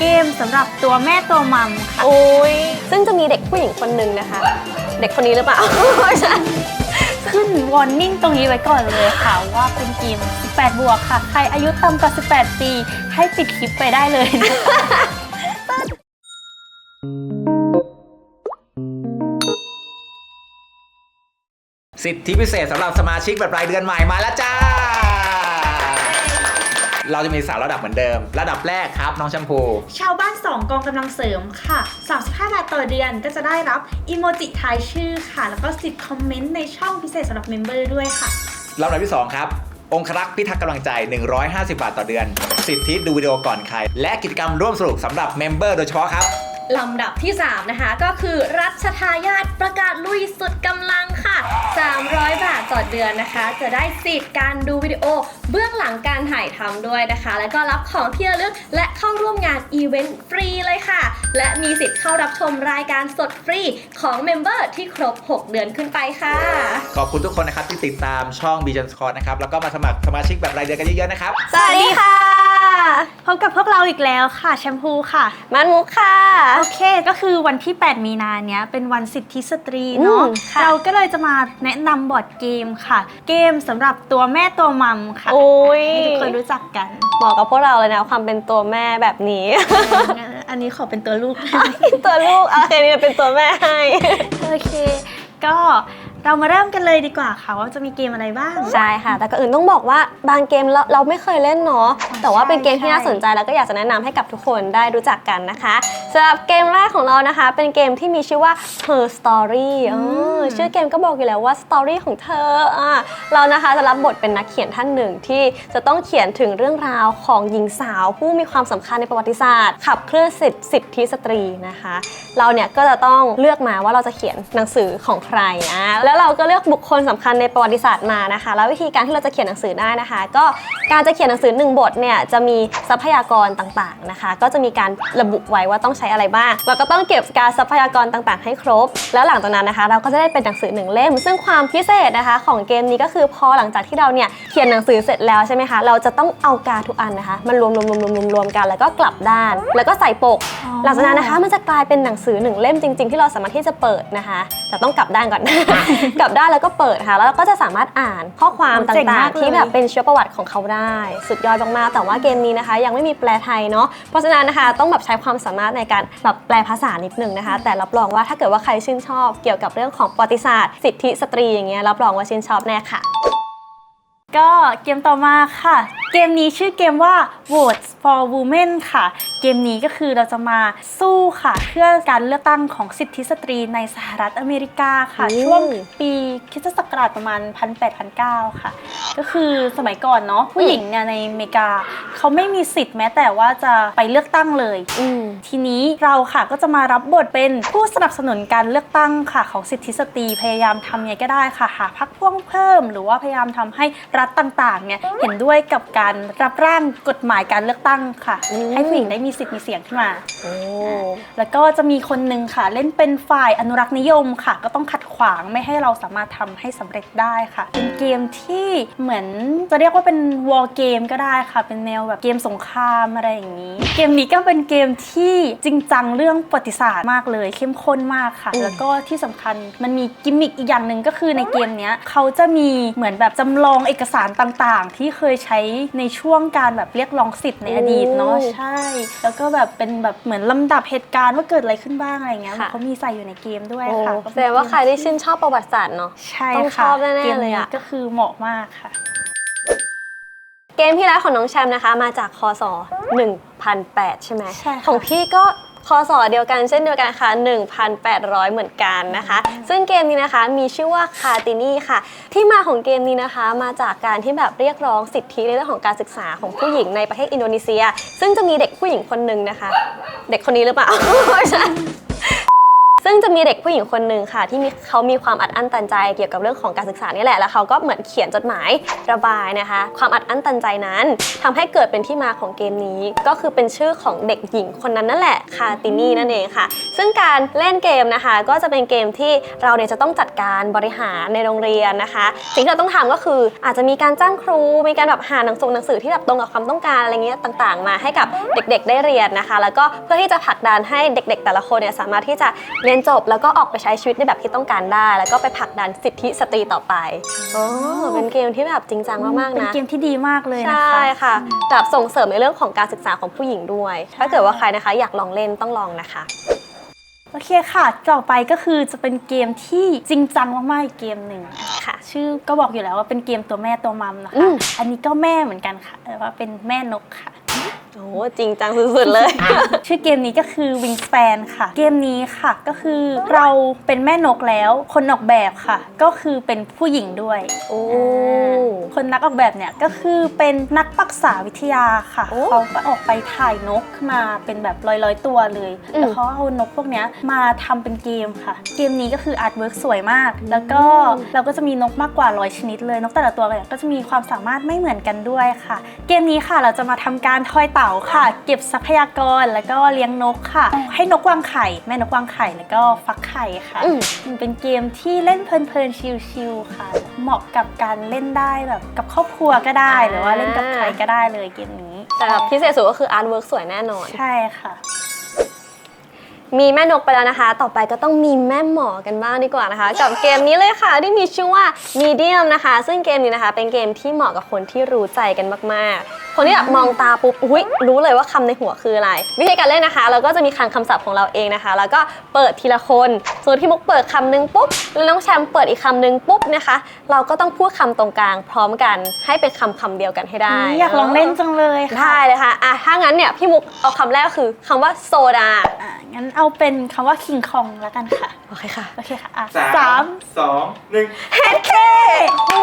เกมสำหรับตัวแม่ตัวมัมค่ะ โอ้ยซึ่งจะมีเด็กผู้หญิงคนหนึ่งนะคะ เด็กคนนี้หรือเปล่าไม่ใช่ขึ้นวอร์นิ่งตรงนี้ไว้ก่อนเลยค่ะ ว่าเป็นเกม 18 บวกค่ะ ใครอายุต่ำกว่า 18 ปี ให้ปิดคลิปไปได้เลยนะคะสิทธิพิเศษสำหรับสมาชิกแบบรายเดือนใหม่มาแล้วจ้า เราจะมีสามระดับเหมือนเดิม ระดับแรกครับน้องแชมพู ชาวบ้าน 2 กองกำลังเสริมค่ะ 35 บาทต่อเดือนก็จะได้รับอีโมจิทายชื่อค่ะ แล้วก็สิทธิ์คอมเมนต์ในช่องพิเศษสำหรับเมมเบอร์ด้วยค่ะ ลำดับที่ 2 ครับ องครักษ์พิทักษ์กำลังใจ 150 บาทต่อเดือน สิทธิดูวิดีโอก่อนใคร และกิจกรรมร่วมสนุกสำหรับเมมเบอร์โดยเฉพาะครับ ลำดับที่ 3 นะคะ ก็คือรัชทายาทประกาศลุยสุดกำลังค่ะ 300 บาทต่อเดือนนะคะ จะได้สิทธิ์การดูวิดีโอ เบื้องหลังการถ่ายทำด้วยนะคะ แล้วก็รับของที่ระลึกและเข้าร่วมงานอีเวนต์ฟรีเลยค่ะ และมีสิทธิ์เข้ารับชมรายการสดฟรีของเมมเบอร์ที่ครบ 6 เดือนขึ้นไปค่ะ ขอบคุณทุกคนนะครับที่ติดตามช่อง b ีจันสคอร์นะครับแล้วก็มาสมัครสมาชิกแบบรายเดือนกันเยอะๆนะครับ สวัสดีค่ะ พบกับพวกเราอีกแล้วค่ะแชมพูค่ะ มันมุกค่ะ โอเค ก็คือวันที่ 8 มีนาเนี้ยเป็นวันสิทธิสตรีเนาะ อืมค่ะ เราก็เลยจะมาแนะนำบอร์ดเกมค่ะ เกมสำหรับตัวแม่ตัวมัมค่ะโอ้ยให้ทุกคนรู้จักกัน เหมาะกับพวกเราเลยนะความเป็นตัวแม่แบบนี้ อันนี้ขอเป็นตัวลูก ตัวลูกโอเคนี่เป็นตัวแม่ให้ โอเค ก็ เรามาเริ่มกันเลยดีกว่าค่ะว่าจะมีเกมอะไรบ้าง ใช่ค่ะ แต่ก็อื่นต้องบอกว่าบางเกมเราเราไม่เคยเล่นเนาะ แต่ว่าเป็นเกมที่น่าสนใจแล้วก็อยากจะแนะนำให้กับทุกคนได้รู้จักกันนะคะสำหรับเกมแรกของเรานะคะ เป็นเกมที่มีชื่อว่า Her Story เออชื่อเกมก็บอกอยู่แล้วว่า Story ของเธออะเรานะคะจะรับบทเป็นนักเขียนท่านหนึ่งที่จะต้องเขียนถึงเรื่องราวของหญิงสาวผู้มีความสำคัญในประวัติศาสตร์ ขับเคลื่อนสิทธิสิทธิสตรีนะคะ เราเนี่ยก็จะต้องเลือกมาว่าเราจะเขียนหนังสือของใครนะแล้วเราก็เลือกบุคคลสำคัญในประวัติศาสตร์มานะคะ แล้ววิธีการที่เราจะเขียนหนังสือได้นะคะ ก็การจะเขียนหนังสือหนึ่งบทเนี่ยจะมีทรัพยากรต่างๆนะคะ ก็จะมีการระบุไว้ว่าต้องใช้อะไรบ้างเราก็ต้องเก็บการทรัพยากรต่างๆ ให้ครบ แล้วหลังจากนั้นนะคะ เราก็จะได้เป็นหนังสือหนึ่งเล่ม ซึ่งความพิเศษนะคะ ของเกมนี้ก็คือพอหลังจากที่เราเนี่ยเขียนหนังสือเสร็จแล้วใช่ไหมคะเราจะต้องเอาการดทุกอันนะคะมันรวมรวมรวมรวมรวมรวมกัน แล้วก็กลับด้าน แล้วก็ใส่ปกอ๋อหลังจากนั้นนะคะ มันจะกลายเป็นหนังสือหนึ่งเล่มจริง ๆ ที่เราสามารถที่จะเปิดนะคะ แต่ต้องกลับด้านก่อนกลับด้านแล้วก็เปิดค่ะ แล้วเราก็จะสามารถอ่านข้อความตเจ๋ง่ามางกๆ ที่เลยแบบเป็นเชื้อประวัติของเขาได้ สุดยอดมากๆแต่ว่าเกมนี้นะคะ ยังไม่มีแปลไทยเนาะเพราะฉะนั้นนะคะต้องแบบใช้ความสามารถในการแบบแปลภาษานิดนึงนะคะ แต่รับรองว่าถ้าเกิดว่าใครชื่นชอบเกี่ยวกับเรื่องของประวัติศาสตร์ สิทธิสตรีอย่างเงี้ยรับรองว่าชื่นชอบแน่ค่ะ ก็เกมต่อมาค่ะ เกมนี้ชื่อเกมว่า Votes for Women ค่ะ เกมนี้ก็คือเราจะมาสู้ค่ะ เพื่อการเลือกตั้งของสิทธิสตรีในสหรัฐอเมริกาค่ะอืมช่วงปีคริสตศักราชประมาณ 18,900ค่ะ ก็คือสมัยก่อนเนาะผู้หญิงเนี่ยในอเมริกา เขาไม่มีสิทธิ์แม้แต่ว่าจะไปเลือกตั้งเลย อืม ทีนี้เราค่ะก็จะมารับบทเป็นผู้สนับสนุนการเลือกตั้งค่ะ ของสิทธิสตรีพยายามทำยังไงก็ได้ค่ะ หาพักพ่วงเพิ่ม หรือว่าพยายามทำให้รัฐต่างๆ เนี่ยเห็นด้วยกับการรับร่างกฎหมายการเลือกตั้งค่ะอืมให้ผู้หญิงได้มีสิทธิ์มีเสียงขึ้นมาโอ้แล้วก็จะมีคนหนึ่งค่ะ เล่นเป็นฝ่ายอนุรักษ์นิยมค่ะ ก็ต้องขัดขวางไม่ให้เราสามารถทำให้สำเร็จได้ค่ะ เป็นเกมที่เหมือนจะเรียกว่าเป็นวอลเกมก็ได้ค่ะ เป็นแนวแบบเกมสงครามอะไรอย่างนี้ เกมนี้ก็เป็นเกมที่จริงจังเรื่องประวัติศาสตร์มากเลย เข้มข้นมากค่ะอืมแล้วก็ที่สำคัญมันมีกิมมิคอีกอย่างหนึ่งก็คือในเกมเนี้ยเขาจะมีเหมือนแบบจำลองเอกสารต่างๆ ที่เคยใช้ในช่วงการแบบเรียกร้องสิทธิ์ในอดีตเนาะโอ้ใช่ แล้วก็แบบเป็นแบบเหมือนลำดับเหตุการณ์ว่าเกิดอะไรขึ้นบ้างอะไรเงี้ยค่ะ เขามีใส่อยู่ในเกมด้วยโอ้ค่ะแสดงว่าใครที่ชื่นชอบประวัติศาสตร์เนาะ ใช่ต้องค่ะชอบแน่ๆกมเลยอะ ก็คือเหมาะมากค่ะ เกมที่แล้วของน้องแชมป์นะคะ มาจากคศ 1,008 ใช่ไหมใช่ค่ะ ของพี่ก็ คศเดียวกันเช่นเดียวกันค่ะ 1,800 เหมือนกันนะคะ ซึ่งเกมนี้นะคะมีชื่อว่าคาตินี่ค่ะ ที่มาของเกมนี้นะคะ มาจากการที่แบบเรียกร้องสิทธิในเรื่องของการศึกษาของผู้หญิงในประเทศอินโดนีเซีย ซึ่งจะมีเด็กผู้หญิงคนหนึ่งนะคะ เด็กคนนี้หรือเปล่า ซึ่งจะมีเด็กผู้หญิงคนหนึ่งค่ะ ที่มีเขามีความอัดอั้นตันใจเกี่ยวกับเรื่องของการศึกษานี่แหละแล้วเขาก็เหมือนเขียนจดหมายระบายนะคะ ความอัดอั้นตันใจนั้นทำให้เกิดเป็นที่มาของเกมนี้ ก็คือเป็นชื่อของเด็กหญิงคนนั้นนั่นแหละคาตินี่นั่นเองค่ะ ซึ่งการเล่นเกมนะคะ ก็จะเป็นเกมที่เราเนี่ยจะต้องจัดการบริหารในโรงเรียนนะคะ สิ่งที่เราต้องทำก็คืออาจจะมีการจ้างครู มีการแบบหาหนังสือหนังสือที่แบบตรงกับความต้องการอะไรเงี้ยต่าง ๆ มาให้กับเด็กๆได้เรียนนะคะ แล้วก็เพื่อที่จะผลักดันให้เด็ก ๆ แต่ละคนเนี่ยสามารถที่จะเรียนจบแล้วก็ออกไปใช้ชีวิตในแบบที่ต้องการได้ แล้วก็ไปผลักดันสิทธิสตรีต่อไปโอ้เป็นเกมที่แบบจริงจังมากๆเป็นนะเกมที่ดีมากเลยนะใช่คะค่ะแบบส่งเสริมในเรื่องของการศึกษาของผู้หญิงด้วย ถ้าเกิดว่าใครนะคะอยากลองเล่นต้องลองนะคะโอเคค่ะ ต่อไปก็คือจะเป็นเกมที่จริงจังมากๆอีกเกมหนึ่งค่ะ ชื่อก็บอกอยู่แล้วว่าเป็นเกมตัวแม่ตัวมัมนะอืคะมอันนี้ก็แม่เหมือนกันค่ะแต่ว่าเป็นแม่นกค่ะโอ้จริงจังสุดๆเลย ชื่อเกมนี้ก็คือ Wingspan ค่ะ เกมนี้ค่ะก็คือเราเป็นแม่นกแล้ว คนออกแบบค่ะ ก็คือเป็นผู้หญิงด้วยโอ้คนนักออกแบบเนี่ยก็คือเป็นนักปรักษาวิทยาค่ะโอ้เขาก็ออกไปถ่ายนกมาเป็นแบบร้อยๆตัวเลยอืมแล้วเขาเอานกพวกเนี้ยมาทำเป็นเกมค่ะ เกมนี้ก็คืออาร์ตเวิร์กสวยมาก แล้วก็เราก็จะมีนกมากกว่าร้อยชนิดเลยนกแต่ละตัวเนี่ยก็จะมีความสามารถไม่เหมือนกันด้วยค่ะ เกมนี้ค่ะเราจะมาทำการทอยเต่าค่ะ เก็บทรัพยากรแล้วก็เลี้ยงนกค่ะ ให้นกวางไข่ แม่นกวางไข่แล้วก็ฟักไข่ค่ะอืมมันเป็นเกมที่เล่นเพลินๆชิลๆค่ะ เหมาะกับการเล่นได้แบบกับครอบครัวก็ได้ หรือว่าเล่นกับใครก็ได้เลยเกมนี้ แต่แบบพิเศษสุดก็คืออาร์ตเวิร์กสวยแน่นอน ใช่ค่ะมีแม่นกไปแล้วนะคะ ต่อไปก็ต้องมีแม่หมอกันบ้างดีกว่านะคะ กับเกมนี้เลยค่ะ ที่มีชื่อว่า Medium นะคะ ซึ่งเกมนี้นะคะ เป็นเกมที่เหมาะกับคนที่รู้ใจกันมากๆคนที่แบบมองตาปุ๊บอุ้ยรู้เลยว่าคำในหัวคืออะไร วิธีการเล่นนะคะ เราก็จะมีคลังคำศัพท์ของเราเองนะคะ แล้วก็เปิดทีละคนสมมติพี่มุกเปิดคำหนึงปุ๊บแล้วน้องแชมป์เปิดอีกคำหนึงปุ๊บนะคะ เราก็ต้องพูดคำตรงกลางพร้อมกันให้เป็นคำคำเดียวกันให้ได้อยากลองเล่นจังเลยค่ะได้เลยค่ะอะถ้างั้นเนี่ยพี่มุกเอาคำแรกคือคำว่าโซดา อะงั้นเอาเป็นคำว่าคิงคองแล้วกันค่ะ โอเคค่ะ โอเคค่ะอะสาสามมสองหนึ่ง เฮดเคโอ้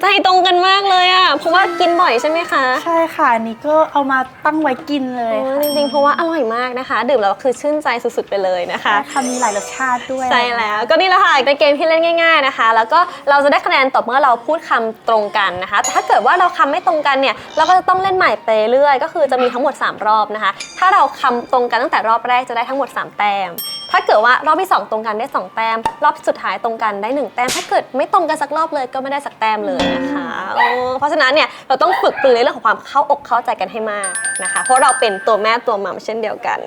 ใจตรงกันมากเลยอะ เพราะว่ากินบ่อยใช่ไหมคะใช่ค่ะอันนี้ก็เอามาตั้งไว้กินเลยโอ้ค่ะจริงๆ เพราะว่าอร่อยมากนะคะ ดื่มแล้วคือชื่นใจสุดๆไปเลยนะคะ ใช่ค่ะมีหลายรสชาติด้วย ใช่แล้วก็นี่แหละค่ะเป็นเกมที่เล่นง่าย ๆนะคะ แล้วก็เราจะได้คะแนนต่อเมื่อเราพูดคำตรงกันนะคะ แต่ถ้าเกิดว่าเราคำไม่ตรงกันเนี่ยเราก็จะต้องเล่นใหม่ไปเรื่อยก็คือจะมีทั้งหมด 3 รอบนะคะ ถ้าเราคำตรงกันตั้งแต่รอบแรกจะได้ทั้งหมด 3 แต้ม ถ้าเกิดว่ารอบที่ 2 ตรงกันได้ 2 แต้ม รอบสุดท้ายตรงกันได้ 1 แต้ม ถ้าเกิดไม่ตรงกันสักรอบเลยก็ไม่ได้สักแต้มเลยนะคะโอ้เพราะฉะนั้นเนี่ยเราต้องฝึกปรือในเรื่องของความเข้าอกเข้าใจกันให้มากนะคะ เพราะเราเป็นตัวแม่ตัวมัมเช่นเดียวกัน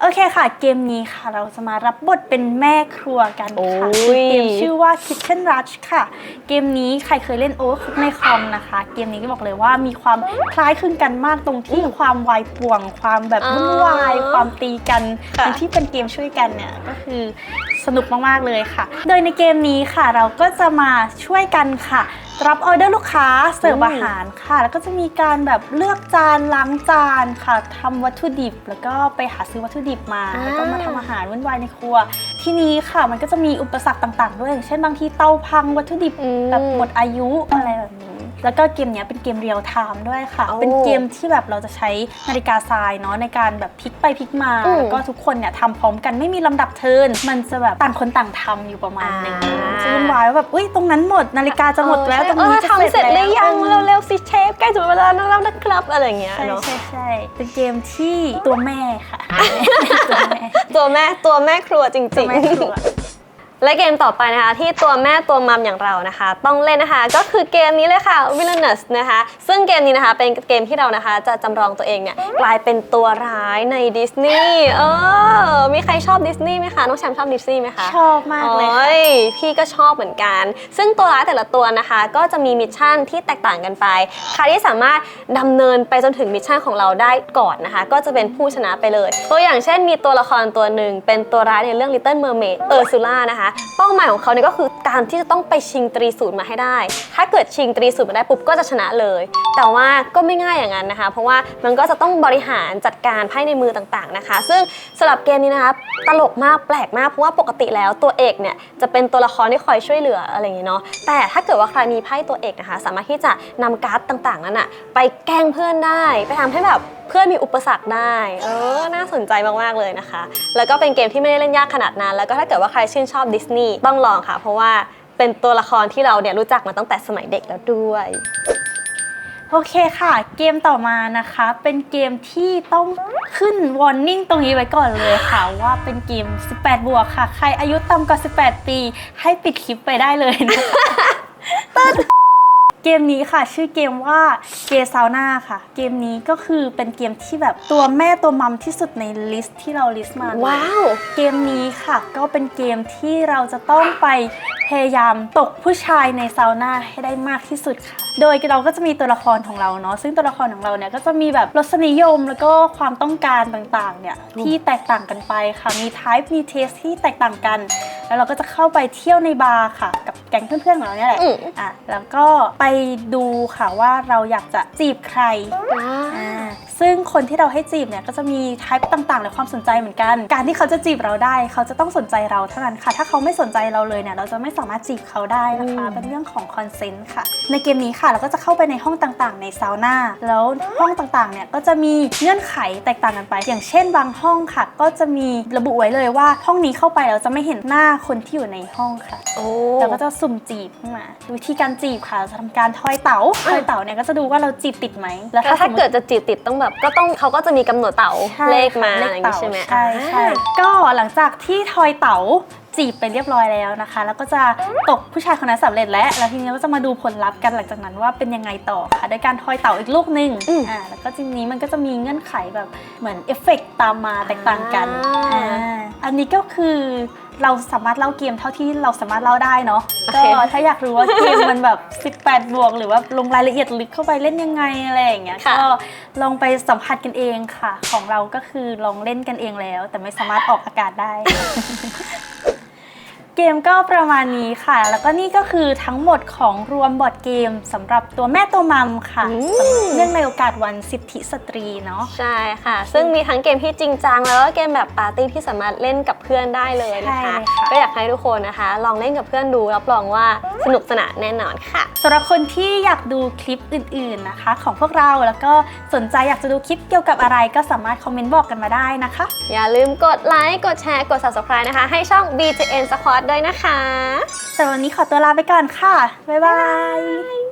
โอเคค่ะ เกมนี้ค่ะ เราจะมารับบทเป็นแม่ครัวกันค่ะโอ้ย เกมชื่อว่า Kitchen Rush ค่ะ เกมนี้ใครเคยเล่น Overcooked ในคอมนะคะ เกมนี้ก็บอกเลยว่ามีความคล้ายคลึงกันมากตรงที่ความวายป่วง ความแบบวุ่นวายความตีกันค่ะ ทั้งที่เป็นเกมช่วยกันเนี่ยก็คือสนุกมากๆเลยค่ะ โดยในเกมนี้ค่ะ เราก็จะมาช่วยกันค่ะ รับออเดอร์ลูกค้าเสิร์ฟอาหารค่ะ แล้วก็จะมีการแบบเลือกจานล้างจานค่ะทำวัตถุดิบ แล้วก็ไปหาซื้อวัตถุดิบมา อ่า แล้วก็มาทำอาหารวุ่นวายในครัว ที่นี้ค่ะมันก็จะมีอุปสรรคต่าง ๆ ด้วยอย่างเช่นบางทีเตาพังวัตถุดิบอืม แบบหมดอายุอะไร แบบนี้แล้วก็เกมเนี้ยเป็นเกมเรียลไทม์ด้วยค่ะ โอ้เป็นเกมที่แบบเราจะใช้นาฬิกาทรายเนาะในการแบบพลิกไปพลิกมา อืมแล้วก็ทุกคนเนี่ยทำพร้อมกันไม่มีลำดับเทิร์นมันจะแบบต่างคนต่างทำอยู่ประมาณหนึงอ่า จะวุ่นวายว่าแบบอุ้ยตรงนั้นหมดนาฬิกาจะหมดแล้วตรงเออนี้จะทำเสร็จหรือยังแล้วเร็วๆสิเชฟใกล้ถึงเวลาแล้วนะครับอะไรอย่างเงี้ยใช่เนาะ ใช่ใช่เป็นเกมที่ตัวแม่ค่ะ ตัวแม่ตัวแม่ตัวแม่ครัวจตัริวงแม่ครัวๆ และเกมต่อไปนะคะ ที่ตัวแม่ตัวมัมอย่างเรานะคะ ต้องเล่นนะคะก็คือเกมนี้เลยค่ะ Villainous นะคะ ซึ่งเกมนี้นะคะเป็นเกมที่เรานะคะ จะจำลองตัวเองเนี่ยกลายเป็นตัวร้ายในดิสนีย์เออมีใครชอบดิสนีย์ไหมคะน้องแชมป์ชอบดิสนีย์ไหมคะชอบมากเลยค่ะ โอ้ยพี่ก็ชอบเหมือนกัน ซึ่งตัวร้ายแต่ละตัวนะคะ ก็จะมีมิชชั่นที่แตกต่างกันไป ใครที่สามารถดำเนินไปจนถึงมิชชั่นของเราได้ก่อนนะคะ ก็จะเป็นผู้ชนะไปเลย ตัวอย่างเช่นมีตัวละครตัวหนึ่งเป็นตัวร้ายในเรื่อง Little Mermaid เออร์ซูล่านะคะเป้าหมายของเขาเนี่ยก็คือการที่จะต้องไปชิงตรีศูนย์มาให้ได้ ถ้าเกิดชิงตรีศูนย์มาได้ปุ๊บก็จะชนะเลย แต่ว่าก็ไม่ง่ายอย่างนั้นนะคะ เพราะว่ามันก็จะต้องบริหารจัดการไพ่ในมือต่างๆนะคะ ซึ่งสำหรับเกมนี้นะคะตลกมากแปลกมากเพราะว่าปกติแล้วตัวเอกเนี่ยจะเป็นตัวละครที่คอยช่วยเหลืออะไรอย่างเงี้ยเนาะแต่ถ้าเกิดว่าใครมีไพ่ตัวเอกนะคะ สามารถที่จะนำการ์ดต่างๆนั้นอะไปแกล้งเพื่อนได้ ไปทำให้แบบเพื่อนมีอุปสรรคได้ เออ น่าสนใจมากๆเลยนะคะ แล้วก็เป็นเกมที่ไม่ได้เล่นยากขนาดนั้น แล้วก็ถ้าเกิดว่าใครชื่นชอบดิสนีย์ต้องลองค่ะ เพราะว่าเป็นตัวละครที่เราเนี่ยรู้จักมาตั้งแต่สมัยเด็กแล้วด้วย โอเคค่ะ เกมต่อมานะคะ เป็นเกมที่ต้องขึ้นวอร์นิ่งตรงนี้ไว้ก่อนเลยค่ะ ว่าเป็นเกม 18 บวกค่ะ ใครอายุต่ำกว่า 18 ปี ให้ปิดคลิปไปได้เลยนะคะ เกมนี้ค่ะ ชื่อเกมว่าเกซาวนาค่ะ เกมนี้ก็คือเป็นเกมที่แบบตัวแม่ตัวมัมที่สุดในลิสต์ที่เราลิสต์มาเลยว้าว เกมนี้ค่ะ ก็เป็นเกมที่เราจะต้องไป พยายามตกผู้ชายในซาวน่าให้ได้มากที่สุดค่ะ โดยเราก็จะมีตัวละครของเราเนาะซึ่งตัวละครของเราเนี่ยก็จะมีแบบรสนิยมแล้วก็ความต้องการต่างๆเนี่ยที่แตกต่างกันไปค่ะมี type มี taste ที่แตกต่างกัน แล้วเราก็จะเข้าไปเที่ยวในบาร์ค่ะ กับแก๊งเพื่อนๆของเราเนี่ยแหละอืมอะแล้วก็ไปดูค่ะว่าเราอยากจะจีบใครอ่าซึ่งคนที่เราให้จีบเนี่ยก็จะมี type ต่างๆ และความสนใจเหมือนกัน การที่เขาจะจีบเราได้ เขาจะต้องสนใจเราเท่านั้นค่ะ ถ้าเขาไม่สนใจเราเลยเนี่ยเราจะไม่สามารถจีบเขาได้นะคะอืมเป็นเรื่องของ consent ค่ะ ในเกมนี้ค่ะเราก็จะเข้าไปในห้องต่างๆ ในซาวน่าแล้วห้องต่างๆ เนี่ยก็จะมีเงื่อนไขแตกต่างกันไป อย่างเช่น บางห้องค่ะ ก็จะมีระบุไว้เลยว่าห้องนี้เข้าไปเราจะไม่เห็นหน้าคนที่อยู่ในห้องค่ะโอ้เราก็จะสุ่มจีบขึ้นมาวิธีการจีบค่ะจะทำการทอยเต๋าทอยเต๋าเนี่ยก็จะดูว่าเราจีบติดไหมแล้วแล้วถ้าถ้าสมมติเกิดจะจีบติดต้องแบบก็ต้องเขาก็จะมีกำหนดเต่าใช่เลขมาค่ะอะไรอย่างงี้ใช่ไหมใช่ใช่อ่าก็หลังจากที่ทอยเต๋าจีบไปเรียบร้อยแล้วนะคะ แล้วก็จะตกผู้ชายคนนั้นสำเร็จแล้ว แล้วทีนี้เราก็จะมาดูผลลัพธ์กันหลังจากนั้นว่าเป็นยังไงต่อค่ะโดยการทอยเต๋าอีกลูกหนึ่งอืมอ่าแล้วก็ทีนี้มันก็จะมีเงื่อนไขแบบเหมือนเอฟเฟกต์ตามมาแตกต่างกันอ่าอ่าอันนี้ก็คือ เราสามารถเล่าเกมเท่าที่เราสามารถเล่าได้เนาะโอก็เคถ้าอยากรู้ว่าเกมมันแบบ 18 บวก หรือว่าลงรายละเอียดลึกเข้าไปเล่นยังไงอะไรอย่างเงี้ยค่ะก็ลองไปสัมผัสกันเองค่ะ ของเราก็คือลองเล่นกันเองแล้ว แต่ไม่สามารถออกอากาศได้ เกมก็ประมาณนี้ค่ะ แล้วก็นี่ก็คือทั้งหมดของรวมบอร์ดเกมสำหรับตัวแม่ตัวมัมค่ะอืมเนื่องในโอกาสวันสิทธิสตรีเนาะใช่ค่ะ ซึ่งมีทั้งเกมที่จริงจัง แล้วก็เกมแบบปาร์ตี้ที่สามารถเล่นกับเพื่อนได้เลยนะคะใช่ค่ะก็อยากให้ทุกคนนะคะ ลองเล่นกับเพื่อนดูรับรองว่าสนุกสนานแน่นอนค่ะสำหรับคนที่อยากดูคลิปอื่น ๆนะคะ ของพวกเราแล้วก็สนใจอยากจะดูคลิปเกี่ยวกับอะไรก็สามารถคอมเมนต์บอกกันมาได้นะคะ อย่าลืมกดไลค์กดแชร์กด subscribe นะคะ ให้ช่อง BJN Squad ด้วยนะคะสำหรับวันนี้ขอตัวลาไปก่อนค่ะ บ๊ายบาย